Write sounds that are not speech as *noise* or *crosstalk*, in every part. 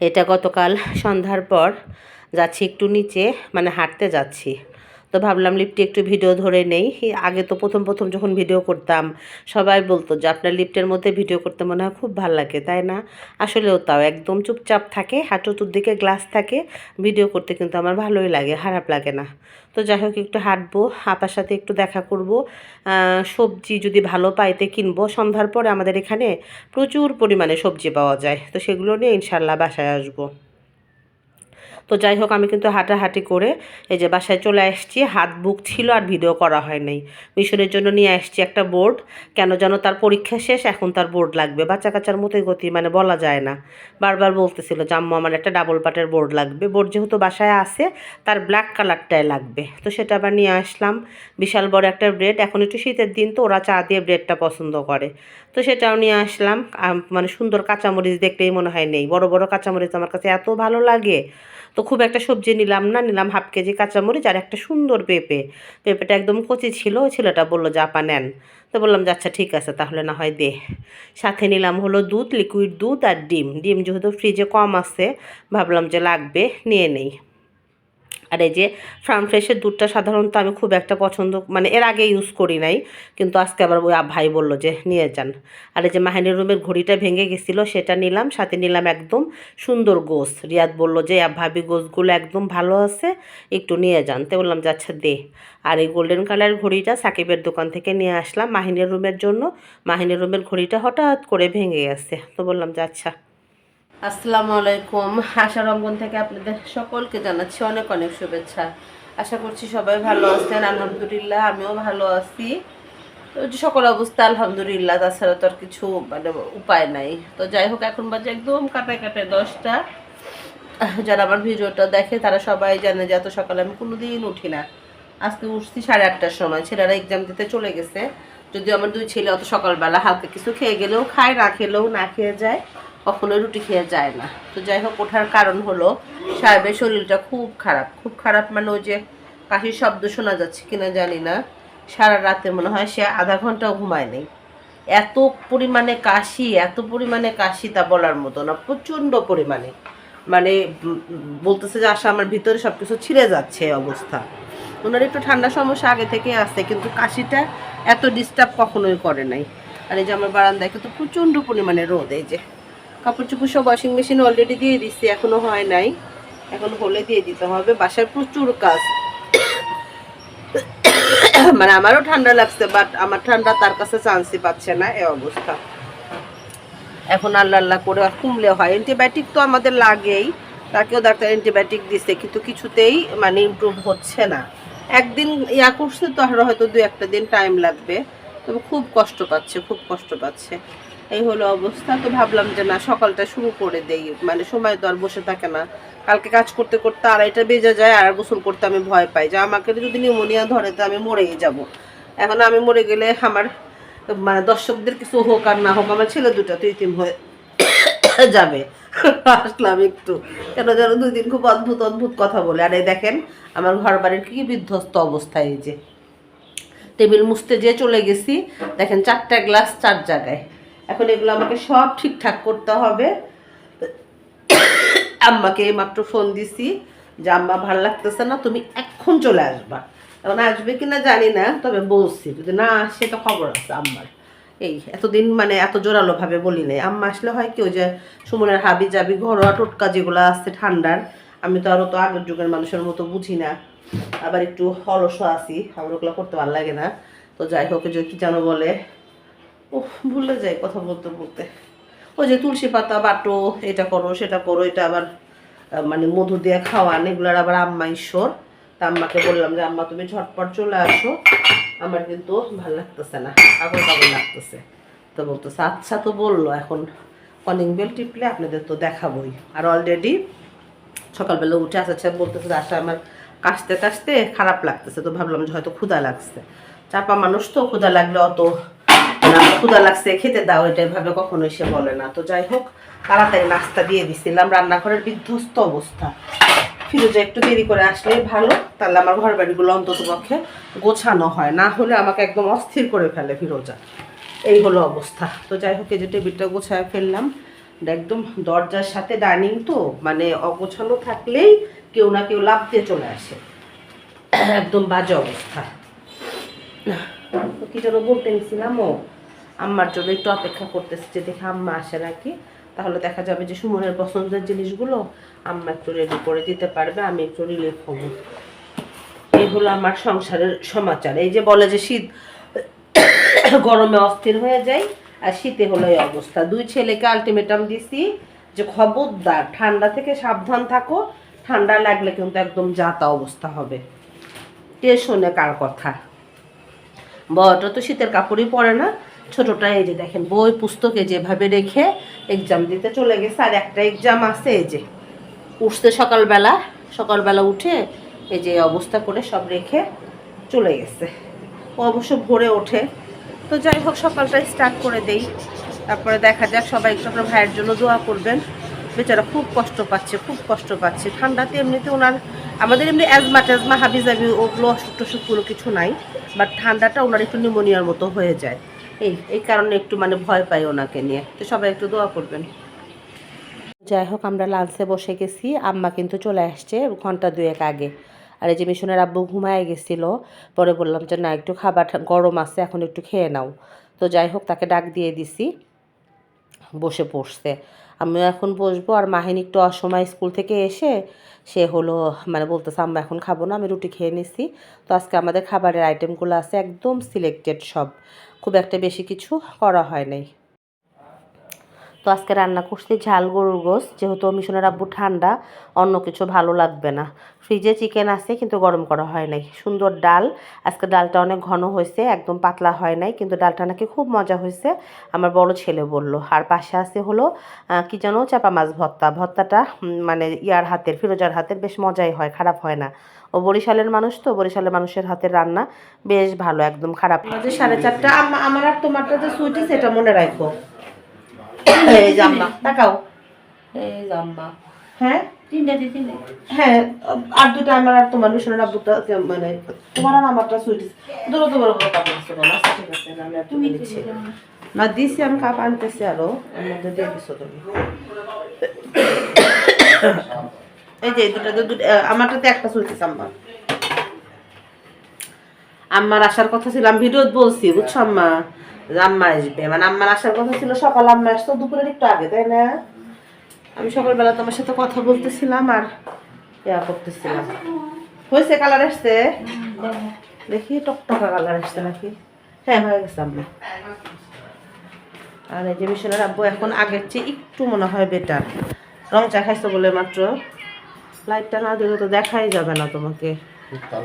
এটা গতকাল সন্ধ্যার পর যাচ্ছি একটু নিচে মানে হাঁটতে যাচ্ছি। তো ভাবলাম লিফটে একটু ভিডিও ধরে নেই। আগে তো প্রথম প্রথম যখন ভিডিও করতাম, সবাই বলতো যে আপনার লিফটের মধ্যে ভিডিও করতে মনে হয় খুব ভালো লাগে, তাই না? আসলেও তাও একদম চুপচাপ থাকে হাঁটুতুর দিকে গ্লাস থাকে ভিডিও করতে কিন্তু আমার ভালোই লাগে, খারাপ লাগে না। তো যাই হোক, একটু হাঁটবো, আপার সাথে একটু দেখা করব। সবজি যদি ভালো পাইতে কিনবো। সন্ধ্যার পরে আমাদের এখানে প্রচুর পরিমাণে সবজি পাওয়া যায়, তো সেগুলো নিয়ে ইনশাল্লাহ বাসায় আসব। তো যাই হোক, আমি কিন্তু হাঁটাহাঁটি করে এই যে বাসায় চলে আসছি। হাত বুক ছিল আর ভিডিও করা হয় নাই। মিশনের জন্য নিয়ে আসছি একটা বোর্ড। কেন যেন তার পরীক্ষা শেষ, এখন তার বোর্ড লাগবে। বাচ্চা কাচ্চার মতোই গতি মানে বলা যায় না। বারবার বলতেছিল যে আম্মু আমার একটা ডাবল পাটের বোর্ড লাগবে। বোর্ড যেহেতু বাসায় আছে, তার ব্ল্যাক কালারটাই লাগবে। তো সেটা আবার নিয়ে আসলাম। বিশাল বড় একটা ব্রেড। এখন একটু শীতের দিন, তো ওরা চা দিয়ে ব্রেডটা পছন্দ করে। তো সেটাও নিয়ে আসলাম। মানে সুন্দর কাঁচামরিচ দেখতেই মনে হয় নেই। বড় বড় কাঁচামরিচ আমার কাছে এত ভালো লাগে। তো খুব একটা সবজি নিলাম না, নিলাম হাফ কেজি কাঁচামরিচ আর একটা সুন্দর পেঁপে। পেঁপেটা একদম কচি ছিল ছেলেটা বলল, যে আপা নেন। তো বললাম, যে আচ্ছা ঠিক আছে, তাহলে না হয় দে। সাথে নিলাম হলো দুধ লিকুইড দুধ আর ডিম। ডিম যেহেতু ফ্রিজে কম আছে, ভাবলাম যে লাগবে, নিয়ে নেই। আর এই যে ফার্ম ফ্রেশের দুধটা সাধারণত আমি খুব একটা পছন্দ মানে এর আগে ইউজ করি নাই, কিন্তু আজকে আবার ওই ভাই বলল যে নিয়ে যান। আর এই যে মাহিনীর রুমের ঘড়িটা ভেঙে গেছিল, সেটা নিলাম, সাথে নিলাম একদম সুন্দর গোস। রিয়াদ বলল যে ভাবি, গোসগুলো একদম ভালো আছে, একটু নিয়ে যান। তো বললাম যে আচ্ছা দে। আর এই গোল্ডেন কালার ঘড়িটা সাকিবের দোকান থেকে নিয়ে আসলাম মাহিনের রুমের জন্য। মাহিনের রুমের ঘড়িটা হঠাৎ করে ভেঙে গেছে। তো বললাম যে আচ্ছা। আসসালামু আলাইকুম। আশা রঙ্গন থেকে আপনাদের সকলকে জানাচ্ছি অনেক অনেক শুভেচ্ছা। আশা করছি সবাই ভালো আছেন, আলহামদুলিল্লাহ, আমিও ভালো আছি। তো সকল অবস্থা, আলহামদুলিল্লাহ, তাছাড়া তো আর কিছু মানে উপায় নাই। তো যাই হোক, এখন বাজে একদম কাটায় কাটায় দশটা। যারা আমার ভিডিওটা দেখে, তারা সবাই জানে যে এত সকালে আমি কোনোদিন উঠি না। আজকে উঠছি সাড়ে আটটার সময়, ছেলেরা এক্সাম দিতে চলে গেছে। যদিও আমার দুই ছেলে অত সকালবেলা হালকা কিছু খেয়ে গেলেও খায়, না খেলেও না খেয়ে যায়। কখনো রুটি খেয়ে যায় না। তো যাই হোক, ওঠার কারণ হলো সাহেবের শরীরটা খুব খারাপ। খুব খারাপ মানে ওই যে কাশির শব্দ শোনা যাচ্ছে কিনা জানি না। সারা রাতে মনে হয় সে আধা ঘন্টাও ঘুমায় নেই। এত পরিমাণে কাশি, এত পরিমাণে কাশি তা বলার মতো না, প্রচণ্ড পরিমাণে। মানে বলতেছে যে আসা আমার ভিতরে সব কিছু ছিঁড়ে যাচ্ছে অবস্থা। ওনার একটু ঠান্ডা সমস্যা আগে থেকে আছে, কিন্তু কাশিটা এত ডিস্টার্ব কখনোই করে নাই। আর এই যে আমার বারান্দায় কিন্তু প্রচণ্ড পরিমাণে রোদ, এই যে। কাপড় চোপড় সব ওয়াশিং মেশিন অলরেডি দিয়ে দিচ্ছি এখনও হয় নাই। এখন হলে দিয়ে দিতে হবে। বাসার প্রচুর কাজ। মানে আমারও ঠান্ডা লাগছে বাট আমার ঠান্ডা তার কাছে চান্সই পাচ্ছে না এ অবস্থা। এখন আল্লাহ আল্লাহ করে আর কমলে হয়। অ্যান্টিবায়োটিক তো আমাদের লাগেই, তাকেও ডাক্তার অ্যান্টিবায়োটিক দিচ্ছে কিন্তু কিছুতেই মানে ইমপ্রুভ হচ্ছে না। একদিন ইয়া করছে তো আর হয়তো দু একটা দিন টাইম লাগবে। তবে খুব কষ্ট পাচ্ছে, খুব কষ্ট পাচ্ছে। এই হলো অবস্থা। তো ভাবলাম যে না, সকালটা শুরু করে দেই। মানে সময় তো আর বসে থাকে না। কালকে কাজ করতে করতে আড়াইটা বেজে যায়, আর গোসল করতে আমি ভয় পাই যে আমাকে যদি নিউমোনিয়া ধরে তো আমি মরেই যাব। এখন আমি মরে গেলে আমার মানে দর্শকদের কিছু হোক আর না হোক, আমার ছেলে দুটো তো ইতিম হয়ে যাবে। আসলাম একটু। কেন যেন দুই দিন খুব অদ্ভুত অদ্ভুত কথা বলে। আর এই দেখেন, আমার ঘর বাড়ির কি বিধ্বস্ত অবস্থায় এই যে। টেবিল মুছতে যেয়ে চলে গেছি। দেখেন চারটা গ্লাস চার জায়গায়। এগুলো আমাকে সব ঠিকঠাক করতে হবে। আম্মাকে মাত্র ফোন দিছি যে, আম্মা, ভালো লাগতেছে না, তুমি এখন চলে আসবা। এখন আসবে কিনা জানি না, তবে বলছি, যদি না আসে তো খবর আছে আম্মার। এই, এতদিন মানে এত জোরালো ভাবে বলি নাই। আম্মা আসলে হয় কি, ওই যে সুমনের হাবি জাবি, ঘরোয়া টোটকা যেগুলো আসছে ঠান্ডার, আমি তো আরও তো আগের যুগের মানুষের মতো বুঝি না। আবার একটু অলসও আছি আমার ওগুলো করতে ভালো লাগে না। তো যাই হোক যে কি যেন বলে ও ভুলে যাই কথা বলতে বলতে। ওই যে তুলসী পাতা বাটো, এটা করো, সেটা করো, এটা আবার মানে মধু দিয়ে খাওয়ান এগুলোর আবার আম্মা ঈশ্বর। তা আম্মাকে বললাম যে, আম্মা, তুমি ঝটপট চলে আসো। আমার কিন্তু ভালো লাগতেছে না আগর কাগর লাগতেছে। তো বলতেছে আচ্ছা তো বলল, এখন কলিং বেল টিপলে আপনাদের তো দেখাবই। আর অলরেডি সকালবেলা উঠে আসাচ্ছে বলতেছে যে আসা আমার কাশতে কাশতে খারাপ লাগতেছে। তো ভাবলাম যে হয়তো ক্ষুধা লাগছে। চাপা মানুষ তো, ক্ষুধা লাগলে অত না, ক্ষুধা লাগছে খেতে দাও এটা এভাবে কখনোই সে বলে না। তো যাই হোক তাড়াতাড়ি নাস্তা দিয়ে দিছিলাম রান্নাঘরের বিধ্বস্ত অবস্থা। ফিরোজা একটু দেরি করে আসলে ভালো তাহলে আমার ঘর বাড়িগুলো অন্তত পক্ষে গোছানো হয় না হলে আমাকে একদম অস্থির করে ফেলে ফিরোজা। এই হলো অবস্থা। তো যাই হোক এই যে টেবিলটা গোছায় ফেললাম একদম দরজার সাথে ডাইনিং তো মানে অগোছানো থাকলেই কেউ না কেউ লাভ দিয়ে চলে আসে। একদম বাজে অবস্থা। কি যেন বলতে নিছিলাম ও আম্মার জন্য একটু অপেক্ষা করতেছি যে দেখে আম্মা আসে নাকি। তাহলে দেখা যাবে যে সুমনের পছন্দের জিনিসগুলো আম্মা একটু রেডি করে দিতে পারবে, আমি একটু রিলিফ হব। এই হলো আমার সংসারের সমাচার। এই যে বলে যে শীত গরমে অস্থির হয়ে যায়, আর শীতে হলো এই অবস্থা। দুই ছেলেকে আলটিমেটাম দিছি যে খবরদার, ঠান্ডা থেকে সাবধান থাকো, ঠান্ডা লাগলে কিন্তু একদম যাতা অবস্থা হবে। কে শোনে কার কথা? বড়টা তো শীতের কাপড়ই পরে না। ছোটটা এই যে দেখেন, বই পুস্তকে যেভাবে রেখে এক্সাম দিতে চলে গেছে, আর একটা এক্সাম আছে এই যে, উঠতে সকালবেলা সকালবেলা উঠে এই যে অবস্থা করে সব রেখে চলে গেছে। ও অবশ্য ভোরে ওঠে। তো যাই হোক সকালটা স্টার্ট করে দেই। তারপরে দেখা যাক, সবাই একটু আপনার ভাইয়ের জন্য দোয়া করবেন। বেচারা খুব কষ্ট পাচ্ছে, খুব কষ্ট পাচ্ছে। ঠান্ডাতে এমনিতে ওনার, আমাদের এমনি অ্যাজমা ট্যাজমা হাবি জাবি ওগুলো অসুখ টসুখগুলো কিছু নাই বাট ঠান্ডাটা ওনার একটু নিউমোনিয়ার মতো হয়ে যায়। এই এই কারণে একটু মানে ভয় পাই ওনাকে নিয়ে। তো সবাই একটু দোয়া করবেন। যাই হোক, আমরা লাঞ্চে বসে গেছি। আম্মা কিন্তু চলে আসছে ঘণ্টা দুয়েক আগে। আর এই যে মিশনের আব্বু ঘুমায় গেছিল, পরে বললাম যে, না, একটু খাবার গরম আছে, এখন একটু খেয়ে নাও। তো যাই হোক, তাকে ডাক দিয়ে দিছি, বসে পড়ছে। আমিও এখন বসবো। আর মাহিন একটু অসময় স্কুল থেকে এসে, সে হলো মানে বলতেছে, আম্মা, এখন খাব না, আমি রুটি খেয়ে নিছি। তো আজকে আমাদের খাবারের আইটেমগুলো আছে, একদম সিলেক্টেড সব। খুব একটা বেশি কিছু করা হয় নাই। তো আজকে রান্না করছি ঝাল গরুর গোস যেহেতু মিশনের আব্বু ঠান্ডা অন্য কিছু ভালো লাগবে না। ফ্রিজে চিকেন আছে কিন্তু গরম করা হয় নাই। সুন্দর ডাল আজকে ডালটা অনেক ঘন হয়েছে একদম পাতলা হয় নাই কিন্তু ডালটা নাকি খুব মজা হয়েছে আমার বড় ছেলে বলল। আর পাশে আছে হলো কি যেন চাপা মাছ ভর্তা। ভর্তাটা উম, মানে ইয়ার হাতের ফিরোজার হাতের বেশ মজাই হয় খারাপ হয় না। ও বরিশালের মানুষ তো বরিশালের মানুষের হাতের রান্না বেশ ভালো একদম খারাপ। সাড়ে চারটা আমার আর তোমারটা যে সুইটি সেটা মনে রাখো। এই জাম্মা তাকাও। এই জাম্মা হ্যাঁ? তিনটে হ্যাঁ আর দুটো আমার আর তোমার মিশনের আব্বুটা মানে তোমার আর আমারটা সুইট দুটো তোমার উপর কাপড় দিচ্ছো না? আচ্ছা, ঠিক আছে আমি আর তুমি দিচ্ছি। না দিছি আমি কাপ আনতেছি আরও এর মধ্যে দিয়ে দিছো তুমি। এই যে এই দুটো দুটো আমারটাতে একটা সুইটিস আম্মার আসার কথা ছিল আমি ভিডিও বলছি বুঝছ আম্মা? যে আম্মা আসবে। মানে আম্মার আসার কথা ছিল সকাল আম্মা আসতো দুপুরের একটু আগে তাই না? আমি সকালবেলা তোমার সাথে কথা বলতেছিলাম আর ইয়া করতেছিলাম। হয়েছে কালার আসছে? দেখি টকটকা কালার আসছে নাকি? হ্যাঁ হয়ে গেছে আম্মা। আর এই যে মিশনের আব্বু এখন আগের চেয়ে একটু মনে হয় বেটার রং চা খাইছো বলে মাত্র। লাইটটা না দিলে তো দেখাই যাবে না তোমাকে।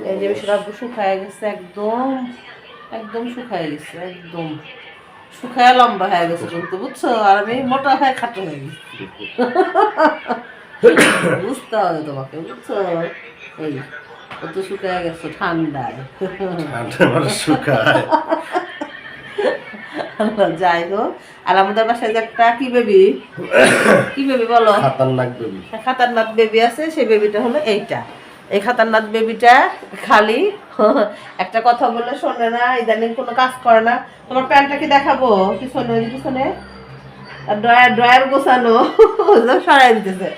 এই যে মিশনের আব্বু শুকায় গেছে একদম। একদম শুকায় গেছে একদম। শুকায় লম্বা হয়ে গেছে কিন্তু বুঝছ? আর আমি মোটা হয়ে খাটো হয়ে গেছি। বুঝতে হবে তোমাকে বুঝছ? এই কত শুকায় গেছো ঠান্ডায়। আমার শুকায়। যাই হোক। আর আমাদের বাসায় যে একটা কি বেবি? কি বেবি বলো? খাতারনাক বেবি। খাতারনাথ বেবি আছে সেই বেবিটা হলো এইটা। এই খাতারনাথ বেবিটা খালি। একটা কথা বললে শোনে না ইদানিং কোনো কাজ করে না। তোমার প্যান্টটা কি দেখাবো? পিছনে ওই পিছনে। আর ড্রয়ার ড্রয়ার গোছানো। সরাই দিতেছে।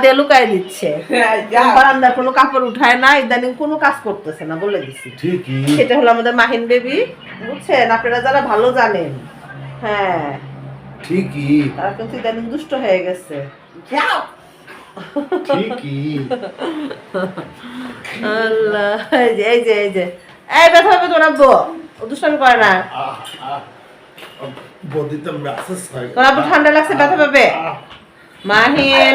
দিয়ে লুকাই দিচ্ছে। বারান্দার কোনো কাপড় উঠায় না ইদানিং কোনো কাজ করতেছে না বলে দিছি। সেটা হলো আমাদের মাহিন বেবি। বুঝছেন? আপনারা যারা ভালো জানেন। হ্যাঁ। ঠিকই। তারা কিন্তু ইদানিং দুষ্ট হয়ে গেছে। যাও। ঠিকই। আল্লাহ এই যে এই যে এই ব্যথা হবে তোর আব্বু? দুষ্টামি করে না। বদিতে মেসেজ হয় তোর আব্বু ঠান্ডা লাগছে ব্যথা পাবে? মাহিন।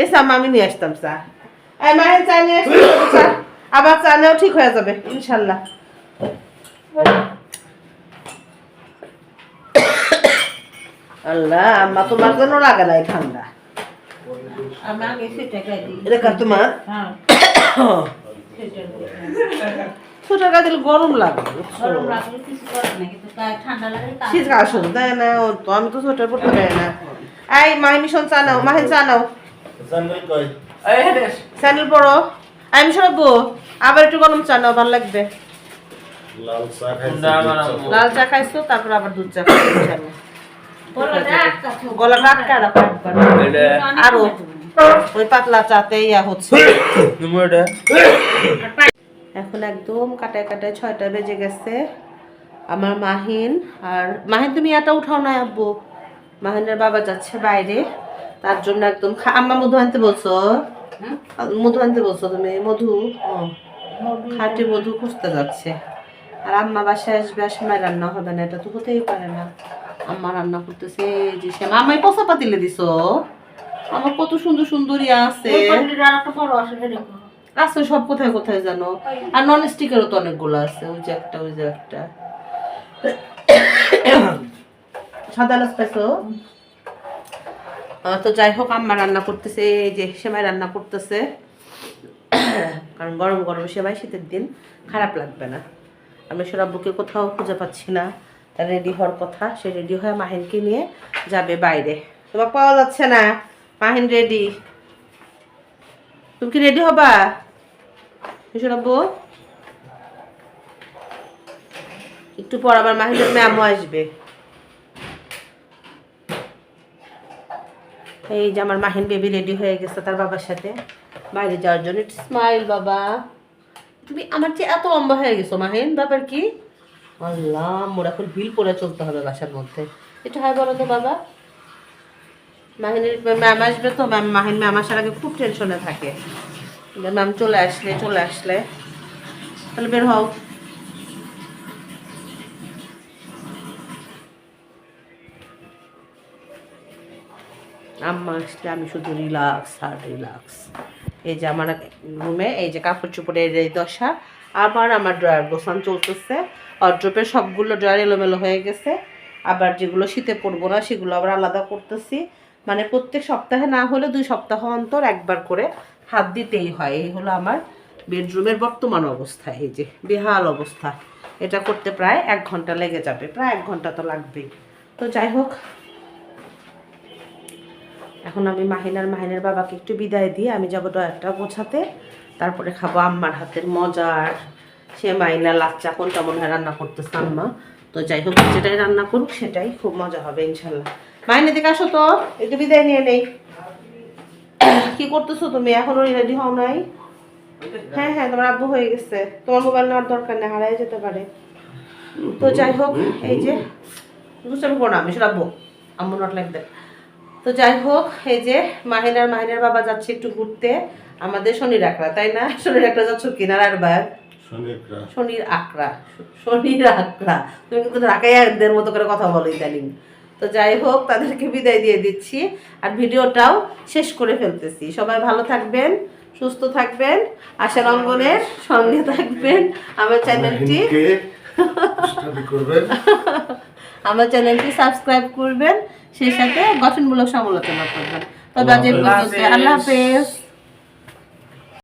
এই সাম আমি নিয়ে আসতাম চা। এই মাহিন চা নিয়ে আসতাম আবার চা নেও ঠিক হয়ে যাবে ইনশাল্লাহ। আল্লাহ আম্মা তোমার জন্য লাগে ঠান্ডা? এটা কার তোমার হ্যাঁ। ছোট দিলে গরম লাগে? গরম না কিন্তু গায়ে ঠান্ডা লাগে তা শীত আসুন তাই না? তো আমি তো সোয়েটার পরতে পারি না। এই মাহি মিশন চা নাও মাহিন চা নাও স্যান্ডেল পরো। আমি সরাবো। আবার একটু গরম চা নাও ভালো লাগবে। লাল চা খাইছি না, লাল চা খাইছো তারপর আবার দুধ চা খাইছো গলাটা আটকা রাখো একবার। ওই পাতলা চাতে ইয়া হচ্ছে। এখন একদম কাটায় কাটায় ছয়টা বেজে গেছে। আমার মাহিন আর মাহিন তুমি এটা উঠাও না আব্বু। মাহিনের বাবা যাচ্ছে বাইরে। তার জন্য একদম আম্মা মধু আনতে বলছো? মধু আনতে বলছো তুমি? মধু? ও। মধু। খাঁটি খুঁজতে যাচ্ছে। আর আম্মা বাসায় আসবে আর সময় রান্না হবে না এটা তো হতেই পারে না। আম্মা রান্না করতেছে যে সে আমায় পচা পাতিলে দিছো? আমার কত সুন্দর সুন্দর আছে। আছে সব কোথায় কোথায় জানো? আর নন স্টিকেরও তো অনেকগুলো আছে ওই যে একটা ওই যে একটা। সাদা লাস পাইছো? তো যাই হোক আম্মা রান্না করতেছে এই যে সেমাই রান্না করতেছে। কারণ গরম গরম সেমাই শীতের দিন খারাপ লাগবে না। আমি সরাব্বুকে কোথাও খুঁজে পাচ্ছি না। রেডি হওয়ার কথা, সে রেডি হয়ে মাহিনকে নিয়ে যাবে বাইরে। তোমার পাওয়া যাচ্ছে না। মাহিন রেডি তুমি কি রেডি হবা? সরাব্বু একটু পর আবার মাহিনের ম্যামও আসবে। এই যে আমার মাহিন বেবি রেডি হয়ে গেছে তার বাবার সাথে। বাইরে যাওয়ার জন্য স্মাইল বাবা। তুমি আমার চেয়ে এত লম্বা হয়ে গেছো মাহিন, ব্যাপার কি? আল্লাহ এখন করে চলতে হবে বাসার মধ্যে। এটা হয় বলো তো বাবা? মাহিনের ম্যাম আসবে তো ম্যাম মাহিন ম্যাম আসার আগে খুব টেনশনে থাকে। ম্যাম চলে আসলে চলে আসলে। তাহলে বের হও। আম্মা আসলে আমি শুধু রিল্যাক্স আর রিল্যাক্স এই যে আমার রুমে এই যে কাপড় চোপড়ের এই দশা, আবার আমার ড্রয়ার গোছান চলতেছে। অড্রপের সবগুলো ড্রয়ার এলোমেলো হয়ে গেছে। আবার যেগুলো শীতে পড়ব না, সেগুলো আবার আলাদা করতেছি। মানে প্রত্যেক সপ্তাহে না হলে দুই সপ্তাহ অন্তর একবার করে হাত দিতেই হয়। এই হলো আমার বেডরুমের বর্তমান অবস্থা, এই যে বেহাল অবস্থা। এটা করতে প্রায় এক ঘণ্টা লেগে যাবে, প্রায় এক ঘণ্টা তো লাগবেই। তো যাই হোক, এখন আমি মাহিনার, মাহিনের বাবাকে একটু বিদায় দিয়ে আমি যাব ডয়ারটা গোছাতে, তারপরে খাব আম্মার হাতের মজার সে মাইনা লাচ্চা কোনটা মনে হয় রান্না করতেছে আম্মা। তো যাই হোক যেটাই রান্না করুক, সেটাই খুব মজা হবে, ইনশাল্লাহ। মাইনে দিকে আসো তো, একটু বিদায় নিয়ে নেই। কি করতেছো তুমি? এখনও রেডি হও নাই? হ্যাঁ হ্যাঁ তোমার আব্বু হয়ে গেছে। তোমার মোবাইল নেওয়ার দরকার নেই, হারাই যেতে পারে। তো যাই হোক এই যে দুষ্টামি করো না, আমি সেটা আব্বু। আম্মু নট লাইক তো যাই হোক এই যে, মাহিনার মাহিনার বাবা যাচ্ছে একটু ঘুরতে। আমাদের শনির আকড়া তাই না? শনির আকড়া যাচ্ছ কিনারার বার। সঙ্গে ক্রাশ শনির আকড়া শনির আকড়া তুমি কিন্তু রাখাইয়াদের মতো করে কথা বলো ইদানিং। তো যাই হোক তাদেরকে বিদায় দিয়ে দিচ্ছি। আর ভিডিওটাও শেষ করে ফেলতেছি। সবাই ভালো থাকবেন সুস্থ থাকবেন আশার অঙ্গনের সঙ্গে থাকবেন। আমার চ্যানেলটি *laughs* আমার চ্যানেলটি সাবস্ক্রাইব করবেন। সেই সাথে গঠনমূলক সমালোচনা করবেন। তবে আজ আল্লাহ হাফেজ।